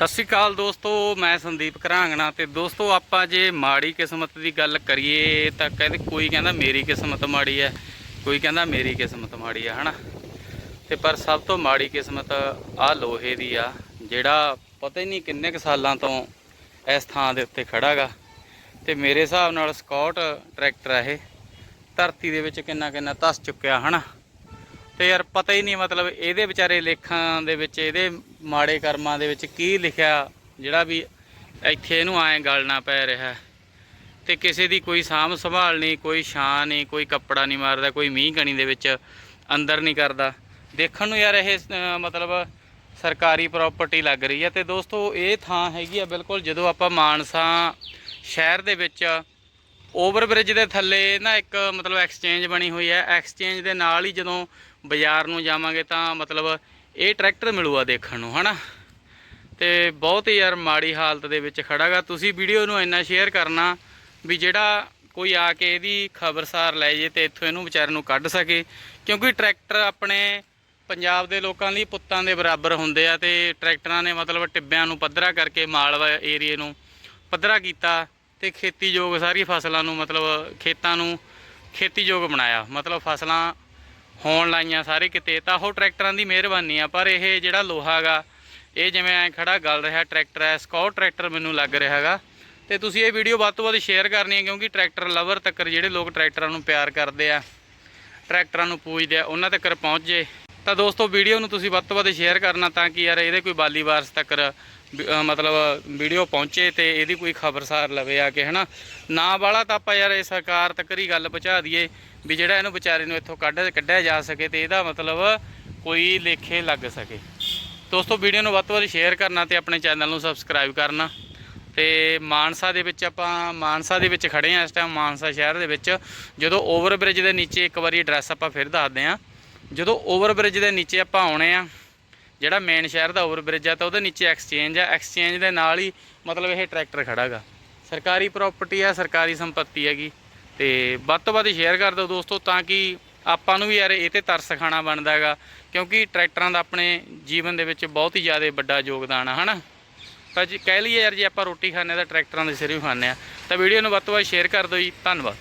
ਸਤਿ ਸ਼੍ਰੀ ਅਕਾਲ ਦੋਸਤੋ, ਮੈਂ ਸੰਦੀਪ ਘਰਾਂਗਣਾ ਤੇ ਦੋਸਤੋ, ਆਪਾਂ ਜੇ ਮਾੜੀ ਕਿਸਮਤ ਦੀ ਗੱਲ ਕਰੀਏ ਤਾਂ ਕਹਿੰਦੇ ਕੋਈ ਕਹਿੰਦਾ ਮੇਰੀ ਕਿਸਮਤ ਮਾੜੀ ਹੈ, ਕੋਈ ਕਹਿੰਦਾ ਮੇਰੀ ਕਿਸਮਤ ਮਾੜੀ ਹੈ, ਹਨਾ? ਤੇ ਪਰ ਸਭ ਤੋਂ ਮਾੜੀ ਕਿਸਮਤ ਆ ਲੋਹੇ ਦੀ ਆ, ਜਿਹੜਾ ਪਤਾ ਹੀ ਨਹੀਂ ਕਿੰਨੇ ਕੁ ਸਾਲਾਂ ਤੋਂ ਇਸ ਥਾਂ ਦੇ ਉੱਤੇ ਖੜਾਗਾ ਤੇ ਮੇਰੇ ਹਿਸਾਬ ਨਾਲ ਸਕਾਟ ਟਰੈਕਟਰ ਆ ਇਹ, ਧਰਤੀ ਦੇ ਵਿੱਚ ਕਿੰਨਾ ਕਿੰਨਾ ਧਸ ਚੁੱਕਿਆ, ਹਨਾ? ਤੇ ਯਾਰ ਪਤਾ ਹੀ ਨਹੀਂ ਮਤਲਬ ਇਹਦੇ ਵਿਚਾਰੇ ਲੇਖਾਂ ਦੇ ਵਿੱਚ, ਇਹਦੇ ਮਾੜੇ ਕਰਮਾਂ ਦੇ ਵਿੱਚ ਕੀ ਲਿਖਿਆ, ਜਿਹੜਾ ਵੀ ਇੱਥੇ ਇਹਨੂੰ ਐਂ ਗਲਣਾ ਪੈ ਰਿਹਾ ਹੈ। ਤੇ ਕਿਸੇ ਦੀ ਕੋਈ ਸਾਂਭ ਸੰਭਾਲ ਨਹੀਂ, ਕੋਈ ਛਾਂ ਨਹੀਂ, ਕੋਈ ਕੱਪੜਾ ਨਹੀਂ ਮਾਰਦਾ, ਕੋਈ ਮੀਂਹ ਕਣੀ ਦੇ ਵਿੱਚ ਅੰਦਰ ਨਹੀਂ ਕਰਦਾ। ਦੇਖਣ ਨੂੰ ਯਾਰ ਇਹ ਮਤਲਬ ਸਰਕਾਰੀ ਪ੍ਰਾਪਰਟੀ ਲੱਗ ਰਹੀ ਹੈ। ਤੇ ਦੋਸਤੋ, ਇਹ ਥਾਂ ਹੈਗੀ ਆ ਬਿਲਕੁਲ ਜਦੋਂ ਆਪਾਂ ਮਾਨਸਾ ਸ਼ਹਿਰ ਦੇ ਵਿੱਚ ਓਵਰ ਬ੍ਰਿਜ ਦੇ ਥੱਲੇ ਨਾ ਇੱਕ ਮਤਲਬ ਐਕਸਚੇਂਜ ਬਣੀ ਹੋਈ ਹੈ। ਐਕਸਚੇਂਜ ਦੇ ਨਾਲ ਹੀ ਜਦੋਂ ਬਾਜ਼ਾਰ ਨੂੰ ਜਾਵਾਂਗੇ ਤਾਂ ਮਤਲਬ ਇਹ ਟਰੈਕਟਰ ਮਿਲੂਗਾ ਦੇਖਣ ਨੂੰ, ਹਨਾ? ਤੇ ਬਹੁਤ ਹੀ ਯਾਰ ਮਾੜੀ ਹਾਲਤ ਦੇ ਵਿੱਚ ਖੜਾਗਾ ਤੁਸੀਂ ਵੀਡੀਓ ਨੂੰ ਇੰਨਾ ਸ਼ੇਅਰ ਕਰਨਾ ਵੀ ਜਿਹੜਾ ਕੋਈ ਆ ਕੇ ਇਹਦੀ ਖਬਰਸਾਰ ਲੈ ਜੇ ਤੇ ਇੱਥੋਂ ਇਹਨੂੰ ਵਿਚਾਰੇ ਨੂੰ ਕੱਢ ਸਕੇ। ਕਿਉਂਕਿ ਟਰੈਕਟਰ ਆਪਣੇ ਪੰਜਾਬ ਦੇ ਲੋਕਾਂ ਲਈ ਪੁੱਤਾਂ ਦੇ ਬਰਾਬਰ ਹੁੰਦੇ ਆ ਤੇ ਟਰੈਕਟਰਾਂ ਨੇ ਮਤਲਬ ਟਿੱਬਿਆਂ ਨੂੰ ਪੱਧਰਾ ਕਰਕੇ ਮਾਲਵਾ ਏਰੀਏ ਨੂੰ ਪੱਧਰਾ ਕੀਤਾ ਤੇ ਖੇਤੀਯੋਗ ਸਾਰੀ ਫਸਲਾਂ ਨੂੰ ਮਤਲਬ ਖੇਤਾਂ ਨੂੰ ਖੇਤੀਯੋਗ ਬਣਾਇਆ। ਮਤਲਬ ਫਸਲਾਂ ਹੋਣ ਲਾਈਆਂ ਸਾਰੇ ਕਿਤੇ, ਤਾਂ ਉਹ ਟਰੈਕਟਰਾਂ ਦੀ ਮਿਹਰਬਾਨੀ ਆ, ਪਰ ਇਹ ਜਿਹੜਾ ਲੋਹਾ ਗਾ, ਇਹ ਜਿਵੇਂ ਐ ਖੜਾ ਗੱਲ ਰਿਹਾ ਟਰੈਕਟਰ ਹੈ ਸਕਾਟ ਟਰੈਕਟਰ ਮੈਨੂੰ ਲੱਗ ਰਿਹਾ ਹੈਗਾ ਤੇ ਤੁਸੀਂ ਇਹ ਵੀਡੀਓ ਵੱਧ ਤੋਂ ਵੱਧ ਸ਼ੇਅਰ ਕਰਨੀ ਹੈ ਕਿਉਂਕਿ ਟਰੈਕਟਰ ਲਵਰ ਤੱਕ ਜਿਹੜੇ ਲੋਕ ਟਰੈਕਟਰਾਂ ਨੂੰ ਪਿਆਰ ਕਰਦੇ ਆ, ਟਰੈਕਟਰਾਂ ਨੂੰ ਪੂਜਦੇ ਆ, ਉਹਨਾਂ ਤੱਕ ਪਹੁੰਚ ਜੇ। ਤਾਂ ਦੋਸਤੋ, ਵੀਡੀਓ ਨੂੰ ਤੁਸੀਂ ਵੱਧ ਤੋਂ ਵੱਧ ਸ਼ੇਅਰ ਕਰਨਾ, ਤਾਂ ਕਿ ਯਾਰ ਇਹਦੇ ਕੋਈ ਬਾਲੀ ਵਾਰਸ ਤੱਕ ਮਤਲਬ ਵੀਡੀਓ ਪਹੁੰਚੇ ਤੇ ਇਹਦੀ ਕੋਈ ਖਬਰਸਾਰ ਲਵੇ ਆ ਕੇ, ਹਨਾ? ਨਾ ਵਾਲਾ ਤਾਂ ਆਪਾਂ ਯਾਰ ਇਹ ਸਰਕਾਰ ਤੱਕ ਹੀ ਗੱਲ ਪਹੁੰਚਾ ਦਈਏ ਵੀ ਜਿਹੜਾ ਇਹਨੂੰ ਵਿਚਾਰੇ ਨੂੰ ਇੱਥੋਂ ਕੱਢ, ਕੱਢਿਆ ਜਾ ਸਕੇ ਤੇ ਇਹਦਾ ਮਤਲਬ ਕੋਈ ਲੇਖੇ ਲੱਗ ਸਕੇ। ਦੋਸਤੋ, ਵੀਡੀਓ ਨੂੰ ਵੱਧ ਤੋਂ ਵੱਧ ਸ਼ੇਅਰ ਕਰਨਾ ਤੇ ਆਪਣੇ ਚੈਨਲ ਨੂੰ ਸਬਸਕ੍ਰਾਈਬ ਕਰਨਾ। ਤੇ ਮਾਨਸਾ ਦੇ ਵਿੱਚ ਆਪਾਂ, ਮਾਨਸਾ ਦੇ ਵਿੱਚ ਖੜੇ ਆ ਇਸ ਟਾਈਮ ਮਾਨਸਾ ਸ਼ਹਿਰ ਦੇ ਵਿੱਚ। ਜਦੋਂ ਓਵਰ ਬ੍ਰਿਜ ਦੇ ਨੀਚੇ ਇੱਕ ਵਾਰੀ ਐਡਰੈਸ ਆਪਾਂ ਫਿਰ ਦੱਸਦੇ ਆ। ਜਦੋਂ ਓਵਰ ਬ੍ਰਿਜ ਦੇ ਨੀਚੇ ਆਪਾਂ ਆਉਣੇ ਆ ਜਿਹੜਾ ਮੇਨ ਸ਼ਹਿਰ ਦਾ ਓਵਰ ਬ੍ਰਿਜ ਆ ਤਾਂ ਉਹਦੇ ਨੀਚੇ ਐਕਸਚੇਂਜ ਆ। ਐਕਸਚੇਂਜ ਦੇ ਨਾਲ ਹੀ ਮਤਲਬ ਇਹ ਟਰੈਕਟਰ ਖੜਾਗਾ। ਸਰਕਾਰੀ ਪ੍ਰਾਪਰਟੀ ਆ, ਸਰਕਾਰੀ ਸੰਪਤੀ ਹੈਗੀ। ਤੇ ਵੱਧ ਤੋਂ ਵੱਧ ਸ਼ੇਅਰ ਕਰ ਦਿਓ ਦੋਸਤੋ ਤਾਂ ਕਿ ਆਪਾਂ ਨੂੰ ਵੀ ਯਾਰ ਇਹ ਤੇ ਤਰਸ ਖਾਣਾ ਬਣਦਾ ਹੈਗਾ। ਕਿਉਂਕਿ ਟਰੈਕਟਰਾਂ ਦਾ ਆਪਣੇ ਜੀਵਨ ਦੇ ਵਿੱਚ ਬਹੁਤ ਹੀ ਜ਼ਿਆਦਾ ਵੱਡਾ ਯੋਗਦਾਨ ਆ, ਹਨਾ? ਤਾਂ ਜੀ, ਕਹਿ ਲਈਏ ਯਾਰ ਜੇ ਆਪਾਂ ਰੋਟੀ ਖਾਂਦੇ ਤਾਂ ਟਰੈਕਟਰਾਂ ਦੇ ਸਿਰ ਵੀ ਖਾਂਦੇ ਆ। ਤਾਂ ਵੀਡੀਓ ਨੂੰ ਵੱਧ ਤੋਂ ਵੱਧ ਸ਼ੇਅਰ ਕਰ ਦਿਓ ਜੀ। ਧੰਨਵਾਦ।